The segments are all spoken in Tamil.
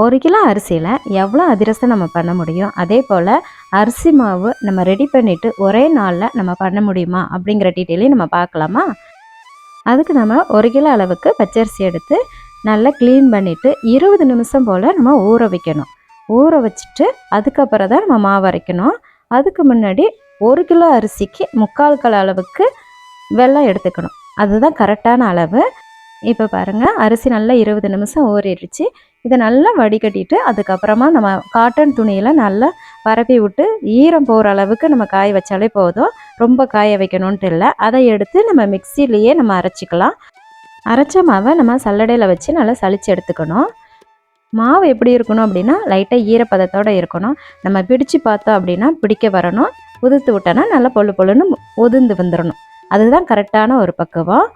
ஒரு கிலோ அரிசியில் எவ்வளோ அதிரசம் நம்ம பண்ண முடியும்? அதே போல் அரிசி மாவு நம்ம ரெடி பண்ணிவிட்டு ஒரே நாளில் நம்ம பண்ண முடியுமா? அப்படிங்கிற டீட்டெயிலையும் நம்ம பார்க்கலாமா? அதுக்கு நம்ம ஒரு கிலோ அளவுக்கு பச்சரிசி எடுத்து நல்லா க்ளீன் பண்ணிவிட்டு இருபது நிமிஷம் போல் நம்ம ஊற வைக்கணும். ஊற வச்சுட்டு அதுக்கப்புறம் தான் நம்ம மாவு அரைக்கணும். அதுக்கு முன்னாடி ஒரு கிலோ அரிசிக்கு முக்கால் கிலோ அளவுக்கு வெள்ளம் எடுத்துக்கணும். அதுதான் கரெக்டான அளவு. இப்போ பாருங்கள் அரிசி நல்லா இருபது நிமிஷம் ஊறிடுச்சு. இதை நல்லா வடிகட்டிட்டு அதுக்கப்புறமா நம்ம காட்டன் துணியில் நல்லா பரப்பி விட்டு ஈரம் போகிற அளவுக்கு நம்ம காய வச்சாலே போதும். ரொம்ப காய வைக்கணுன்ட்டு இல்லை. அதை எடுத்து நம்ம மிக்சிலேயே நம்ம அரைச்சிக்கலாம். அரைச்ச மாவை நம்ம சல்லடையில் வச்சு நல்லா சளிச்சு எடுத்துக்கணும். மாவு எப்படி இருக்கணும் அப்படின்னா லைட்டாக ஈரப்பதத்தோடு இருக்கணும். நம்ம பிடிச்சு பார்த்தோம் அப்படின்னா பிடிக்க வரணும். உதுத்து விட்டோன்னா நல்லா பொழு பொழுன்னு உதிர்ந்து வந்துடணும் அதுதான் கரெக்டான ஒரு பக்குவம்.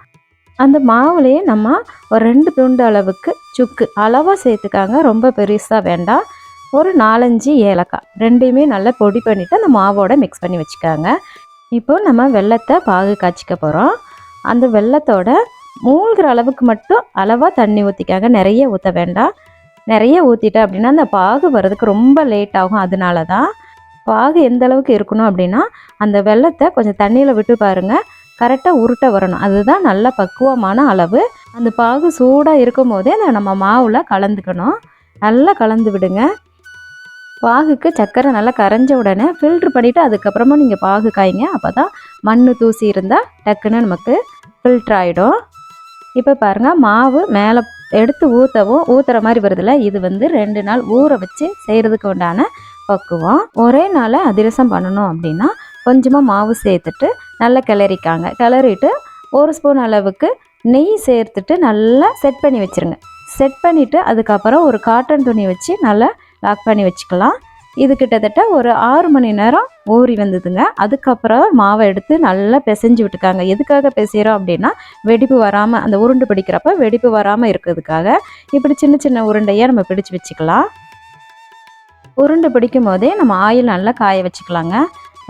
அந்த மாவுலேயே நம்ம ஒரு ரெண்டு துண்டு அளவுக்கு சுக்கு அளவாக சேர்த்துக்காங்க. ரொம்ப பெருசாக வேண்டாம். ஒரு நாலஞ்சு ஏலக்காய். ரெண்டையுமே நல்லா பொடி பண்ணிவிட்டு அந்த மாவோட மிக்ஸ் பண்ணி வச்சுக்காங்க. இப்போ நம்ம வெள்ளத்தை பாகு காய்ச்சிக்க போகிறோம் அந்த வெள்ளத்தோட மூழ்கிற அளவுக்கு மட்டும் அளவாக தண்ணி ஊற்றிக்காங்க நிறைய ஊற்ற வேண்டாம். நிறைய ஊற்றிட்டேன் அப்படின்னா அந்த பாகு வர்றதுக்கு ரொம்ப லேட் ஆகும். அதனால தான் பாகு எந்த அளவுக்கு இருக்கணும் அப்படின்னா அந்த வெள்ளத்தை கொஞ்சம் தண்ணியில் விட்டு பாருங்கள் கரெக்டாக உருட்ட வரணும். அதுதான் நல்ல பக்குவமான அளவு. அந்த பாகு சூடாக இருக்கும் போதே அதை நம்ம மாவில் கலந்துக்கணும். நல்லா கலந்து விடுங்க. பாகுக்கு சர்க்கரை நல்லா கரைஞ்ச உடனே ஃபில்ட்ரு பண்ணிவிட்டு அதுக்கப்புறமா நீங்கள் பாகு காய்ங்க. அப்போ தான் மண் தூசி இருந்தால் டக்குன்னு நமக்கு ஃபில்ட்ரு ஆகிடும் இப்போ பாருங்கள் மாவு மேலே எடுத்து ஊற்றவும் ஊற்றுற மாதிரி வருதுல்ல? இது வந்து ரெண்டு நாள் ஊற வச்சு செய்கிறதுக்கு உண்டான பக்குவம். ஒரே நாளில் அதிரசம் பண்ணணும் அப்படின்னா கொஞ்சமாக மாவு சேர்த்துட்டு நல்லா கிளறிக்காங்க. கிளறிட்டு ஒரு ஸ்பூன் அளவுக்கு நெய் சேர்த்துட்டு நல்லா செட் பண்ணி வச்சுருங்க. செட் பண்ணிவிட்டு அதுக்கப்புறம் ஒரு காட்டன் துணி வச்சு நல்லா லாக் பண்ணி வச்சுக்கலாம். இது கிட்டத்தட்ட ஒரு ஆறு மணி நேரம் ஊறி வந்ததுங்க. அதுக்கப்புறம் மாவை எடுத்து நல்லா பிசைஞ்சு விட்டுக்காங்க. எதுக்காக பிசைகிறோம் அப்படின்னா வெடிப்பு வராமல் அந்த உருண்டு பிடிக்கிறப்ப வெடிப்பு வராமல் இருக்கிறதுக்காக இப்படி சின்ன சின்ன உருண்டையாக நம்ம பிடிச்சு வச்சுக்கலாம். உருண்டை பிடிக்கும் போதே நம்ம ஆயில் நல்லா காய வச்சுக்கலாங்க.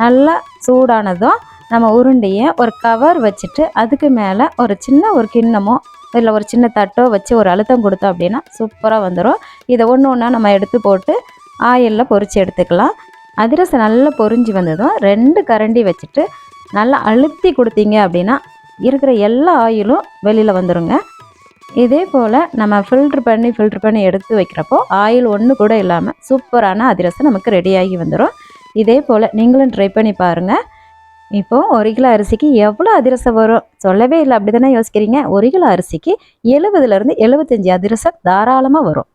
நல்லா சூடானதும் நம்ம உருண்டையை ஒரு கவர் வச்சுட்டு அதுக்கு மேலே ஒரு சின்ன ஒரு கிண்ணமோ இல்லை ஒரு சின்ன தட்டோ வச்சு ஒரு அழுத்தம் கொடுத்தோம் அப்படின்னா சூப்பராக வந்துடும் இதை ஒன்று ஒன்றா நம்ம எடுத்து போட்டு ஆயிலில் பொறிச்சு எடுத்துக்கலாம். அதிரசம் நல்லா பொறிஞ்சு வந்ததும் ரெண்டு கரண்டி வச்சுட்டு நல்லா அழுத்தி கொடுத்தீங்க அப்படின்னா இருக்கிற எல்லா ஆயிலும் வெளியில் வந்துடுங்க இதே போல் நம்ம ஃபில்ட்ரு பண்ணி ஃபில்ட்ரு பண்ணி எடுத்து வைக்கிறப்போ ஆயில் ஒன்று கூட இல்லாமல் சூப்பரான அதிரசம் நமக்கு ரெடியாகி வந்துடும் இதே போல் நீங்களும் ட்ரை பண்ணி பாருங்கள் இப்போது ஒரு கிலோ அரிசிக்கு எவ்வளோ அதிரசம் வரும்? சொல்லவே இல்லை அப்படி தானே யோசிக்கிறீங்க? ஒரு கிலோ அரிசிக்கு எழுபதுலேருந்து எழுபத்தஞ்சி அதிரசம் தாராளமாக வரும்.